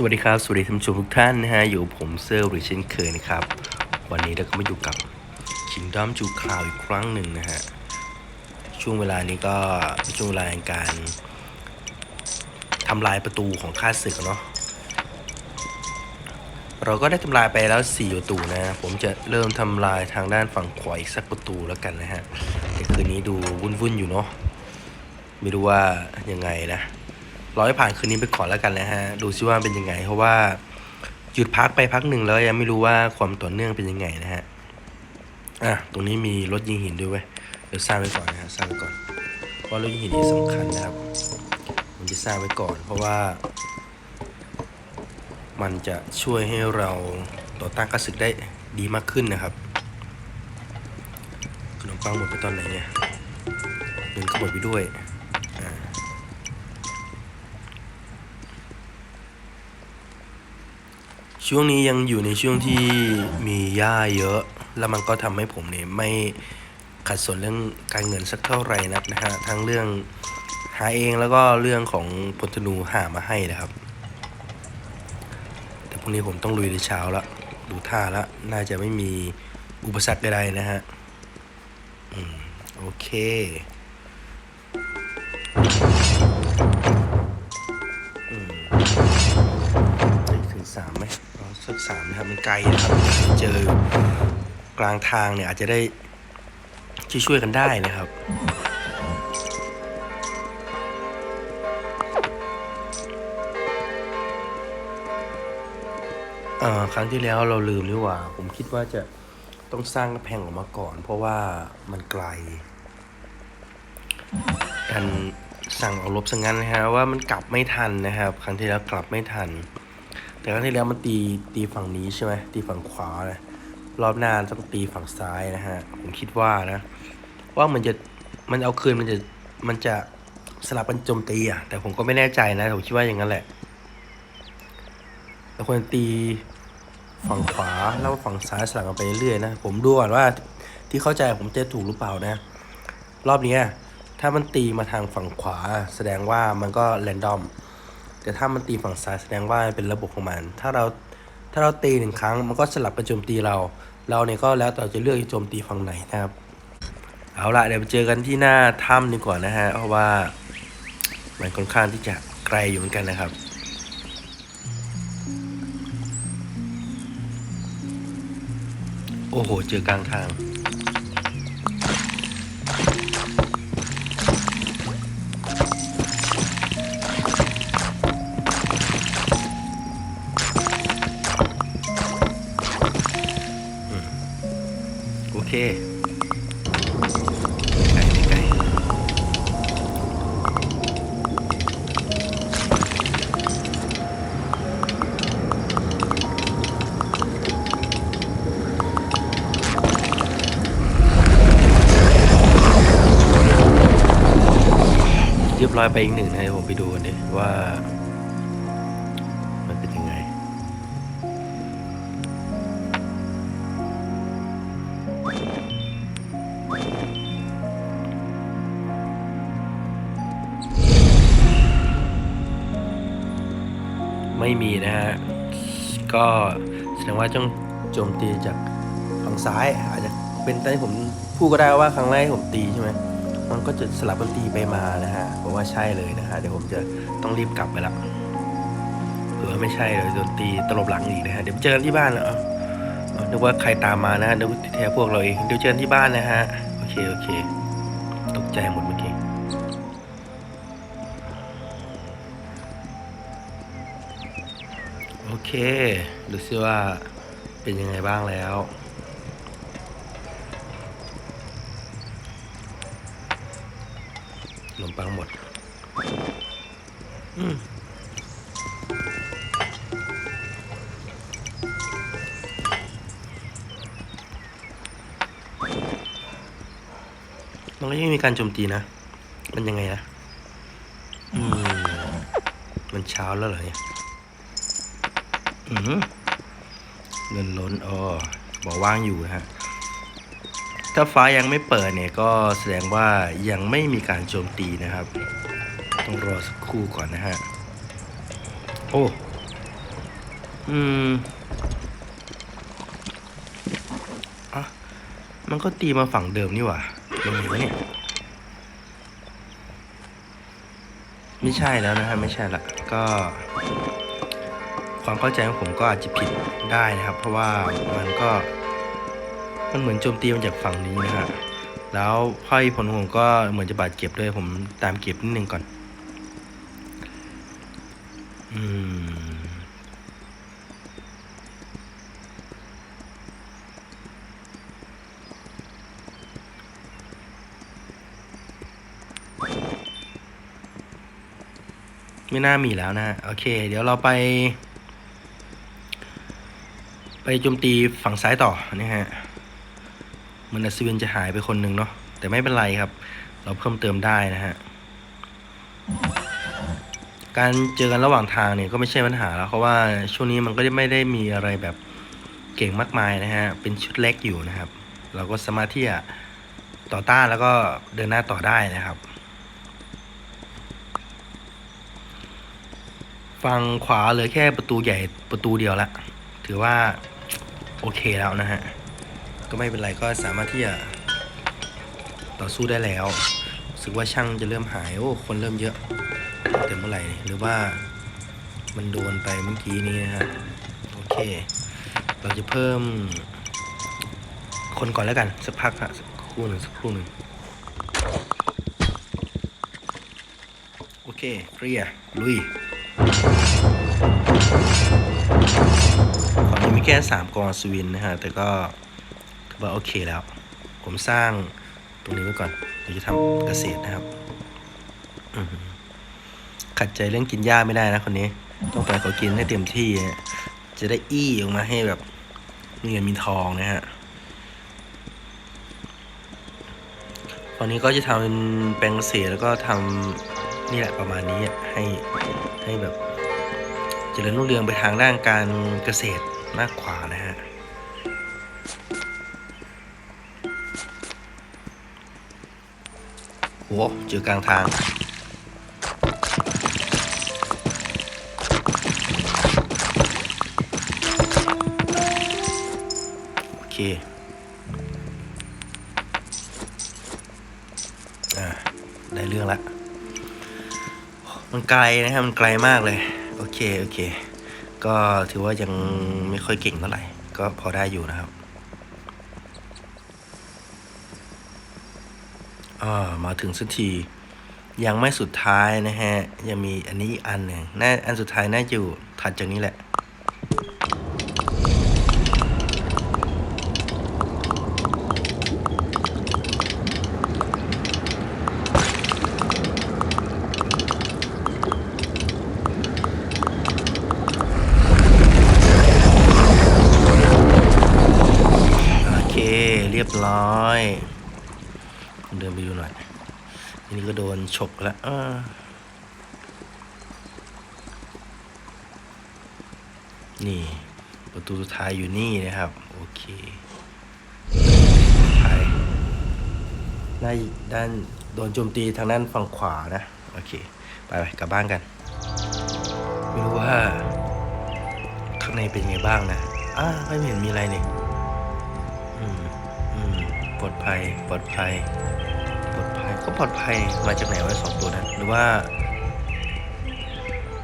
สวัสดีครับ สวัสดีท่านผู้ชมทุกท่านนะฮะ อยู่ผมเซอร์หรือเช่นเคยนะครับ วันนี้เราก็มาอยู่กับ Kingdom จูคาวอีกครั้งหนึ่งนะฮะ ช่วงเวลานี้ก็ช่วงเวลาแห่งการทำลายประตูของข้าศึกเนาะ เราก็ได้ทำลายไปแล้ว 4 ประตูนะ ผมจะเริ่มทำลายทางด้านฝั่งขวาอีกสักประตูแล้วกันนะฮะแต่คืนนี้ดูวุ่นๆอยู่เนาะ ไม่รู้ว่ายังไงนะ รอให้ผ่านคืนนี้ไปก่อนแล้วกันนะฮะ ดูซิว่าเป็นยังไง เพราะว่าหยุดพักไปพักหนึ่งแล้วยังไม่รู้ว่าความต่อเนื่องเป็นยังไงนะฮะ อะ ตรงนี้มีรถยิงหินด้วยเว้ย เดี๋ยวสร้างไว้ก่อนนะฮะ สร้างไว้ก่อน เพราะรถยิงหินนี่สำคัญนะครับผมจะสร้างไว้ก่อน เพราะว่า มันจะช่วยให้เราต่อต้านกระสึกได้ดีมากขึ้นนะครับ ขนมปังหมดไปตอนไหนเนี่ยเงินก็หมดไปด้วย ช่วงนี้ยังอยู่ในช่วงที่มีหญ้าเยอะ แล้วมันก็ทำให้ผมเนี่ยไม่ขัดสนเรื่องการเงินสักเท่าไหร่นักนะฮะทั้งเรื่องหาเองแล้วก็เรื่องของพลธนูหามาให้นะครับ แต่พรุ่งนี้ผมต้องลุยในเช้าแล้วดูท่าแล้วน่าจะไม่มีอุปสรรคใดๆนะฮะ อืม โอเค สักสามนะครับมันไกลนะครับเจอกลางทางเนี่ยอาจจะได้ช่วยช่วยๆกันได้นะครับครั้งที่แล้วเราลืมนี่หว่า ผมคิดว่าจะต้องสร้างกำแพงออกมาก่อน เพราะว่ามันไกลกันสั่งเอาลบซะงั้นนะฮะว่ามันกลับไม่ทันนะครับ ครั้งที่แล้วกลับไม่ทัน แต่ครั้งที่แล้วมันตีตีฝั่งนี้ใช่ไหมตีฝั่งขวานะรอบหน้าต้องตีฝั่งซ้ายนะฮะผมคิดว่านะ ว่ามันจะมันเอาคืนมันจะมันจะสลับกันโจมตีอะแต่ผมก็ไม่แน่ใจนะผมคิดว่าอย่างนั้นแหละเราควรตีฝั่งขวาแล้วฝั่งซ้ายสลับกันไปเรื่อยๆนะผมดูก่อนว่าที่เข้าใจผมจะถูกหรือเปล่านะ รอบนี้ถ้ามันตีมาทางฝั่งขวา แสดงว่ามันก็แรนดอม แต่ถ้ามันตีฝั่งซ้ายแสดงว่าเป็นระบบของมัน ถ้าเราถ้าเราตีหนึ่งครั้งมันก็สลับกันโจมตีเรา เราเนี่ยก็แล้วแต่จะเลือกจะโจมตีฝั่งไหนนะครับ เอาละเดี๋ยวไปเจอกันที่หน้าถ้ำดีกว่านะฮะเพราะว่ามันค่อนข้างที่จะไกลอยู่เหมือนกันนะครับโอ้โห เจอกลางทาง อยไปอีกหนึ่งนะให้ผมไปดูกันดิว่า มันเป็นยังไง ไม่มีนะฮะ ก็แสดงว่าต้องโจมตีจากฝั่งซ้ายอาจจะเป็นตอนที่ผมพูดก็ได้ว่าครั้งแรกผมตีใช่ไหม มันก็จะสลับกันตีไปมานะฮะผมว่าใช่เลยนะฮะเดี๋ยวผมจะต้องรีบกลับไปละเผื่อไม่ใช่เลยดนตีตลบหลังอีกนะฮะเดี๋ยวเจอกันที่บ้านแล้วนึกว่าใครตามมานะฮะนึกว่าแท้พวกเราเองเดี๋ยวเจอกันที่บ้านนะฮะโอเคโอเค ตกใจหมดเมื่อกี้โอเค ดูซิว่าเป็นยังไงบ้างแล้ว ขนมปังหมดอืมมันก็ยังมีการโจมตีนะ มันยังไงนะ อืม มันเช้าแล้วเหรอเนี่ย อืมเงินล้นอ๋อบอกว่างอยู่นะฮะ ถ้าฟ้ายังไม่เปิดเนี่ยก็แสดงว่ายังไม่มีการโจมตีนะครับ ต้องรอสักครู่ก่อนนะฮะ โอ้ อืมอะมันก็ตีมาฝั่งเดิมนี่หว่ายังไงวะเนี่ย ไม่ใช่แล้วนะฮะ ไม่ใช่ละก็ความเข้าใจของผมก็อาจจะผิดได้นะครับ เพราะว่ามันก็ มันเหมือนโจมตีมาจากฝั่งนี้นะฮะ แล้วพ่อยผลงผมก็เหมือนจะบาดเจ็บด้วยผมตามเก็บนิดนึงก่อน อืมไม่น่ามีแล้วนะฮะโอเค เดี๋ยวเราไป ไปโจมตีฝั่งซ้ายต่อนะฮะ เหมันอัศวินจะหายไปคนหนึ่งเนาะแต่ไม่เป็นไรครับ เราเพิ่มเติมได้นะฮะการเจอกันระหว่างทางเนี่ยก็ไม่ใช่ปัญหาแล้วเพราะว่าช่วงนี้มันก็ไม่ได้มีอะไรแบบเก่งมากมายนะฮะเป็นชุดเล็กอยู่นะครับ เราก็สามารถที่จะต่อต้านแล้วก็เดินหน้าต่อได้นะครับ ฝั่งขวาเหลือแค่ประตูใหญ่ประตูเดียวละถือว่าโอเคแล้วนะฮะ ก็ไม่เป็นไรก็สามารถที่จะต่อสู้ได้แล้วรู้สึกว่าช่างจะเริ่มหายโอ้คนเริ่มเยอะเต็มเมื่อไหร่หรือว่ามันโดนไปเมื่อกี้นี้นะฮะโอเค เราจะเพิ่ม คนก่อนแล้วกัน สักพักฮะสักครู่หนึ่งสักครู่หนึ่งโอเคเคลียร์ลุยฝั่งนี้มีแค่สามกองสวินนะฮะแต่ก็ ว่าโอเคแล้ว ผมสร้างตรงนี้ไว้ก่อนเดี๋ยวจะทำเกษตรนะครับขัดใจเรื่องกินหญ้าไม่ได้นะคนนี้ ต้องไปล่อยเขากินให้เต็มที่จะได้อี้ออกมาให้แบบมีเงินมีทองนะฮะตอนนี้ก็จะทำเป็นแปลงเกษตรแล้วก็ทำนี่แหละประมาณนี้ให้ให้แบบเจริญรุ่งเรืองไปทางด้านการเกษตรมากกว่านะฮะ โหเจอกลางทาง โอเคอ่าได้เรื่องละ มันไกลนะครับ มันไกลมากเลย โอเค โอเค ก็ถือว่ายังไม่ค่อยเก่งเท่าไหร่ ก็พอได้อยู่นะครับ อ่ามาถึงสักที ยังไม่สุดท้ายนะฮะ ยังมีอันนี้อีกอันหนึ่งน่าอันสุดท้ายน่าจะอยู่ถัดจากนี้แหละโอเคเรียบร้อย เดินไปดูหน่อย อันนี้ก็โดนฉกแล้วนี่ ประตูสุดท้ายอยู่นี่นะครับ โอเคสุดท้ายด้านด้านโดนโจมตีทางด้านฝั่งขวานะ โอเค ไปไปกลับบ้านกันไม่รู้ว่าข้างในเป็นไงบ้างนะอ่าไม่เห็นมีอะไรนี่อืมอืมปลอดภัย ปลอดภัย ก็ปลอดภัยมาจากไหนวะสองตัวนั้นหรือว่า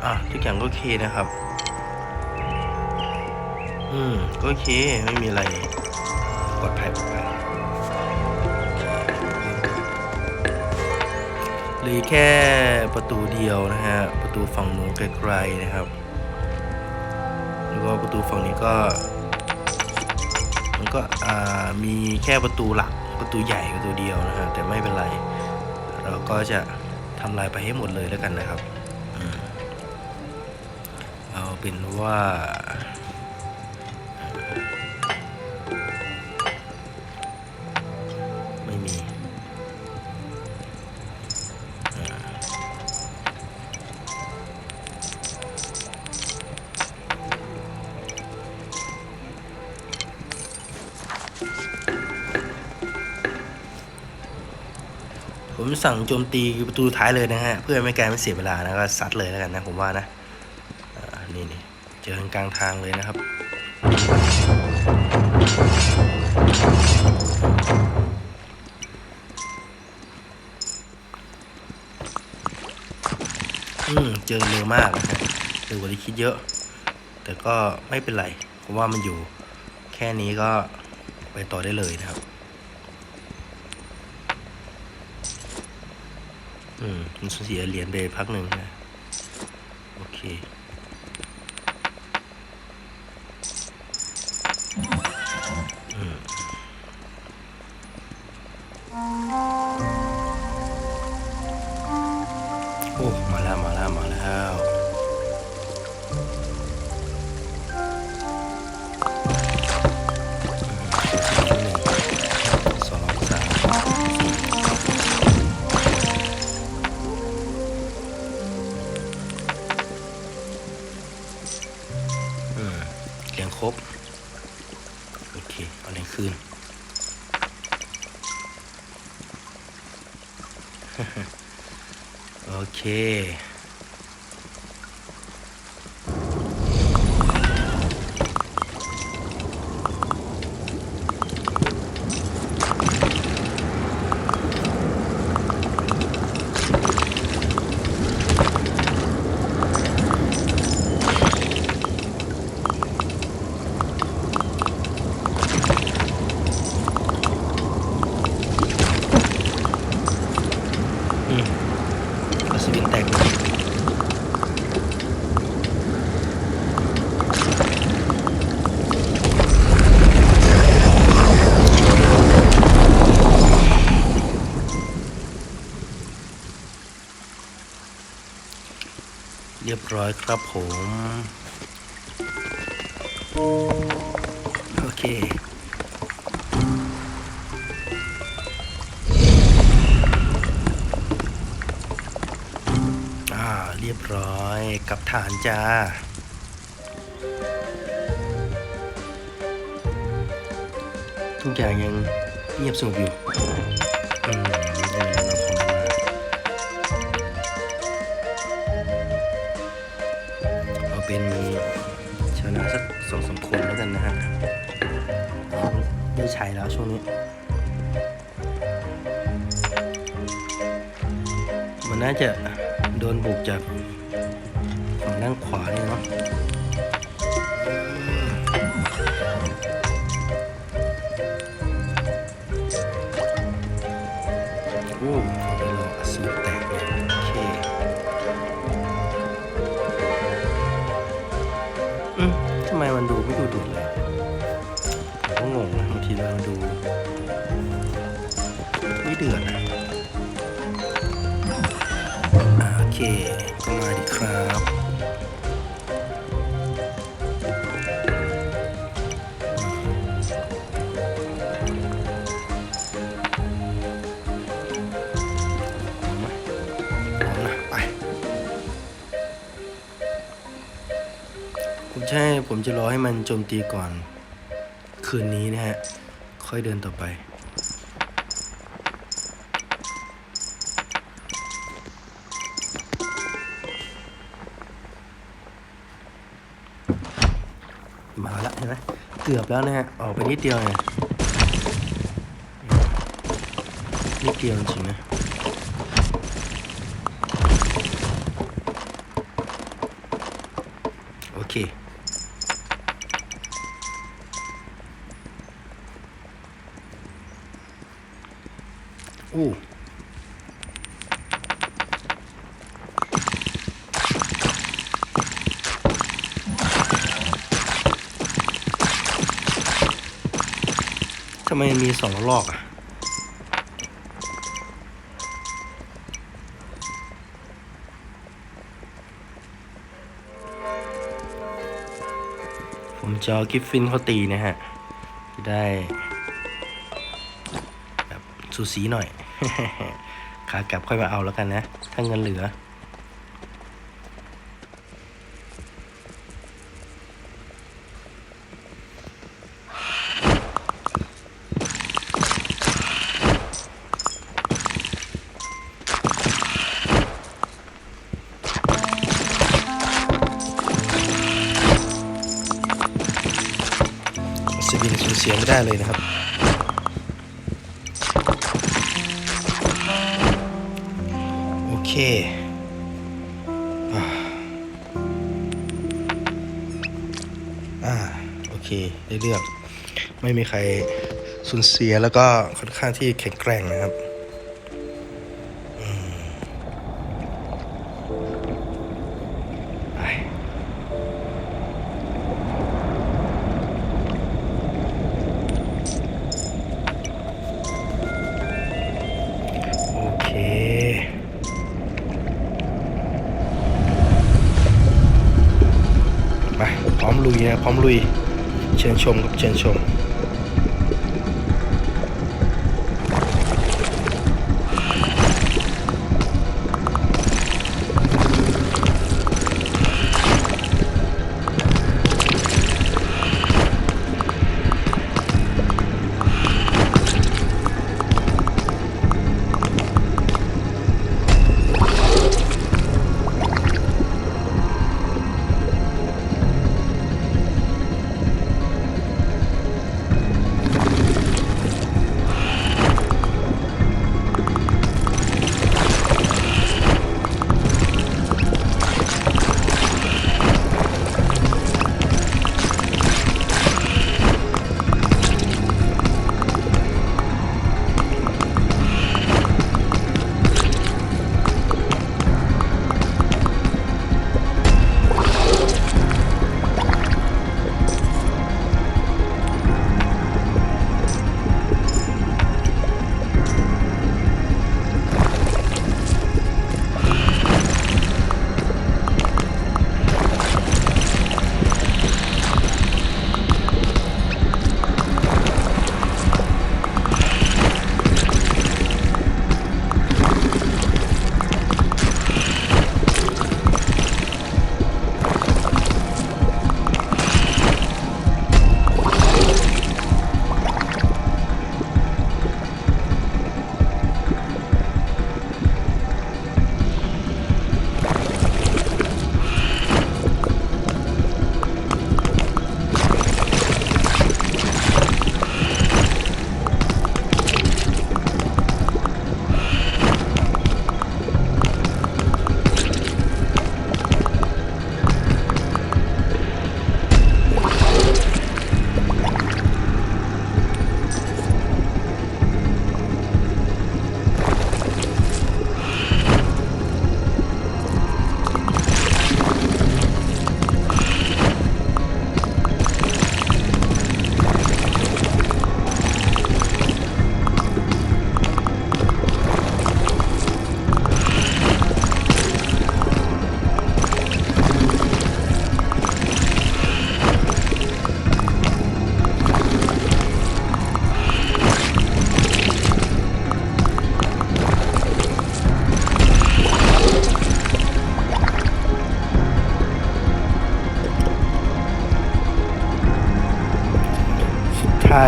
อะทุกอย่างก็โอเคนะครับ อืมก็โอเคไม่มีอะไรปลอดภัยปลอดภัยหลือแค่ประตูเดียวนะฮะประตูฝั่งนู้นไกลๆนะครับหรือว่าประตูฝั่งนี้ก็มันก็อ่ามีแค่ประตูหลักประตูใหญ่ประตูเดียวนะฮะแต่ไม่เป็นไร เราก็จะทำลายไปให้หมดเลยแล้วกันนะครับอืมเอาเป็นว่า ผมสั่งโจมตีประตูท้ายเลยนะฮะ เพื่อไม่ให้การไม่เสียเวลานะก็ซัดเลยแล้วกันนะผมว่านะนี่นี่เจอกลางทางเลยนะครับ อืมเจอเร็วมากนะฮะเร็วกว่าที่คิดเยอะ แต่ก็ไม่เป็นไรเพราะว่ามันอยู่ แค่นี้ก็ไปต่อได้เลยนะครับ อืมมันสูญเสียเหรียญไปพักหนึ่งนะ โอเค ครับผม โอเคอ่าเรียบร้อยกับฐานจ้าทุกอย่างยังเงียบสงบอยู่ ใช้แล้วช่วงนี้ มันน่าจะโดนบุกจากฝั่งด้านขวาเนี่ยเนาะ ให้มันโจมตีก่อน คืนนี้นะฮะ ค่อยเดินต่อไป มาแล้วเห็นไหมเกือบแล้วนะฮะ ออกไปนิดเดียวเนี่ยนิดเดียวจริงนะ อ้ทำไมมีสองลอกอะผมจะเอกิฟฟินเขาตีนะฮะ จะได้ แบบสูสีหน่อย ขากลับค่อยมาเอาแล้วกันนะ ถ้าเงินเหลือ สบินสูญเสียไม่ได้เลยนะครับ เคอ่าอ่าโอเค ได้เลือก ไม่มีใครสูญเสียแล้วก็ค่อนข้างที่แข็งแกร่งนะครับ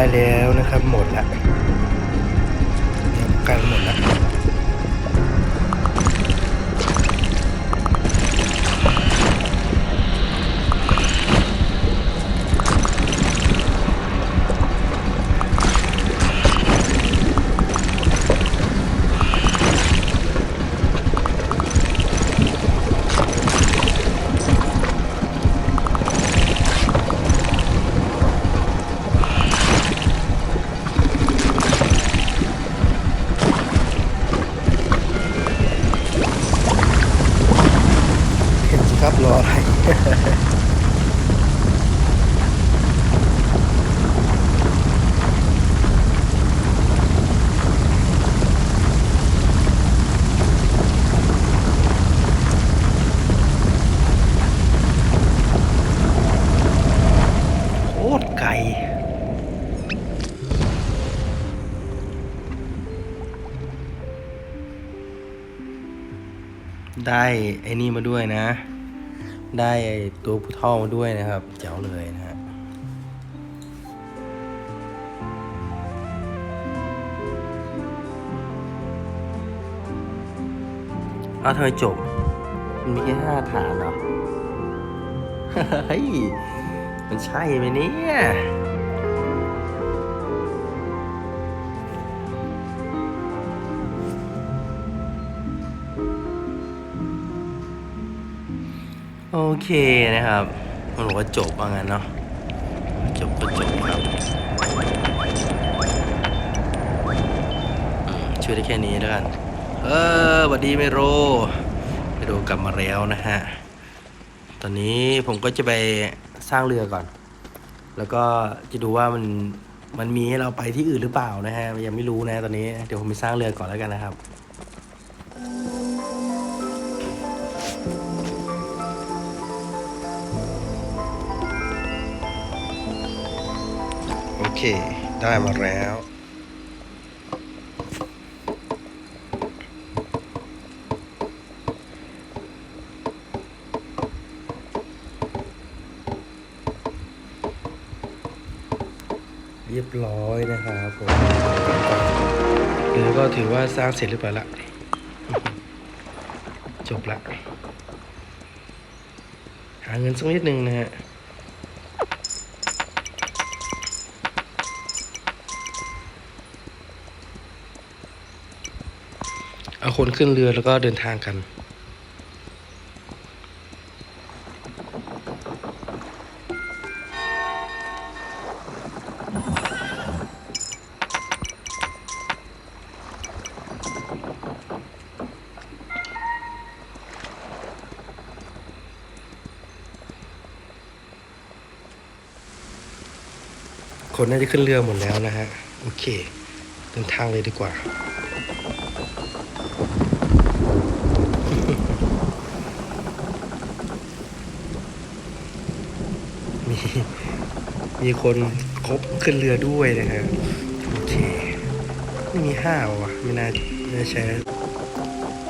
สุ ไอ้นี่มาด้วยนะ ได้ไอ้ตัวผู้เท่ามาด้วยนะครับ เจ๋วเลยนะฮะเอาทำไมจบ มันมีแค่ห้าฐานเหรอ เฮ้ย มันใช่ไหมเนี่ย เคนะครับ มันบอกว่าจบว่างั้นเนาะ จบก็จบครับช่วยได้แค่นี้แล้วกัน เออสวัสดีเมโรเมโรกลับมาแล้วนะฮะ ตอนนี้ผมก็จะไปสร้างเรือก่อน แล้วก็จะดูว่ามันมันมีให้เราไปที่อื่นหรือเปล่านะฮะ ยังไม่รู้นะตอนนี้ เดี๋ยวผมไปสร้างเรือก่อนแล้วกันนะครับ เค ได้มาแล้ว เรียบร้อยนะครับผมหรือก็ถือว่าสร้างเสร็จเรียบร้อยละจบละ หาเงินสักนิดนึงนะฮะ เอาคนขึ้นเรือแล้วก็เดินทางกันคนน่าจะขึ้นเรือหมดแล้วนะฮะ โอเค เดินทางเลยดีกว่า มี มีคนครบขึ้นเรือด้วยนะฮะโอเคไม่มีห้าวะไม่น่าไม่น่าใช้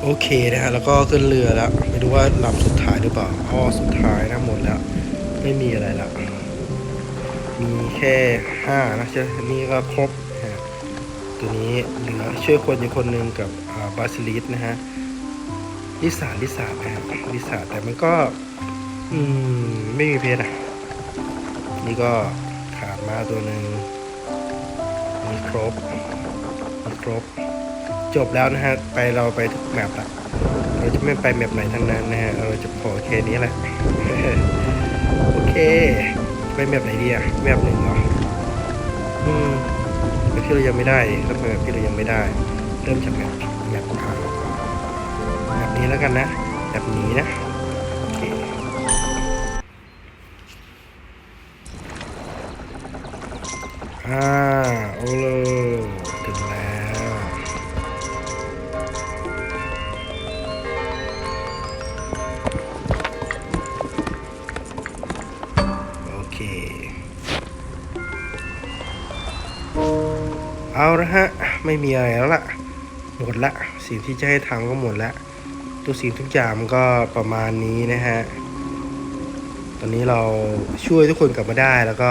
โอเคนะฮะแล้วก็ขึ้นเรือแล้ว ไม่รู้ว่าลำสุดท้ายหรือเปล่าอ๋อสุดท้ายนะหมดแล้ว ไม่มีอะไรละมีแค่ห้านะใช่นี่ก็ครบนะฮะตัวนี้เหลือช่วยคนอยู่คนหนึ่งกับบาซิลิสนะฮะลิสาลิสานะฮะลิสาแต่มันก็ อืม ไม่มีเพชรอะ นี่ก็ มาตัวหนึ่งมีครบมีครบ จบแล้วนะฮะ ไปเราไปทุกแมปละเราจะไม่ไปแมปไหนทั้งนั้นนะฮะ เราจะพอแค่นี้แหละ โอเค ไปแมปไหนดีอะแมปหนึ่งเหรอ อืมแมปที่เรายังไม่ได้แล้วแมปที่เรายังไม่ได้ เริ่มจากแมปแมปอ่าแมปนี้แล้วกันนะ แบบนี้นะ โอเค อ่าโอ้โลถึงแล้ว โอเค เอาละฮะ ไม่มีอะไรแล้วล่ะ หมดละ สิ่งที่จะให้ทำก็หมดละทุกสิ่งทุกอย่างมันก็ประมาณนี้นะฮะ ตอนนี้เราช่วยทุกคนกลับมาได้แล้วก็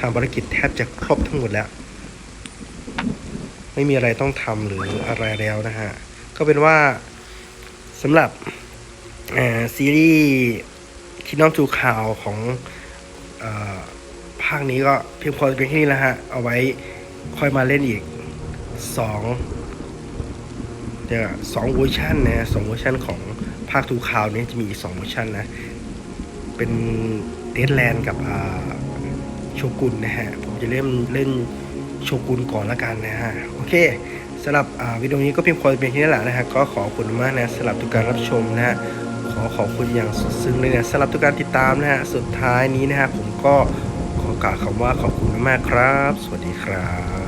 ทำภารกิจ แทบจะครบทั้งหมดแล้ว ไม่มีอะไรต้องทำหรืออะไรแล้วนะฮะ ก็เป็นว่าสำหรับซีรีส์คินอมจูข่าวของออภาคนี้ก็เพียงพอเป็นแค่นี้แล้วฮะ เอาไว้ค่อยมาเล่นอีกสองเดี๋ยวสองเวอร์ชันนะสองเวอร์ชันของภาคทูข่าวนี้จะมีอีกสองเวอร์ชันนะ เป็นเดดแลนด์กับอ่า โชกุนนะฮะ ผมจะเล่นเล่นโชกุนก่อนละกันนะฮะ โอเคสำหรับวิดีโอนี้ก็เพียงพอเป็นแค่นี้แหละนะฮะ ก็ขอบคุณมากนะสำหรับทุกการรับชมนะฮะ ขอขอบคุณอย่างสุดซึ้งเลยนะสำหรับทุกการติดตามนะฮะ สุดท้ายนี้นะฮะผมก็ขอกล่าวคำว่าขอบคุณมากครับ สวัสดีครับ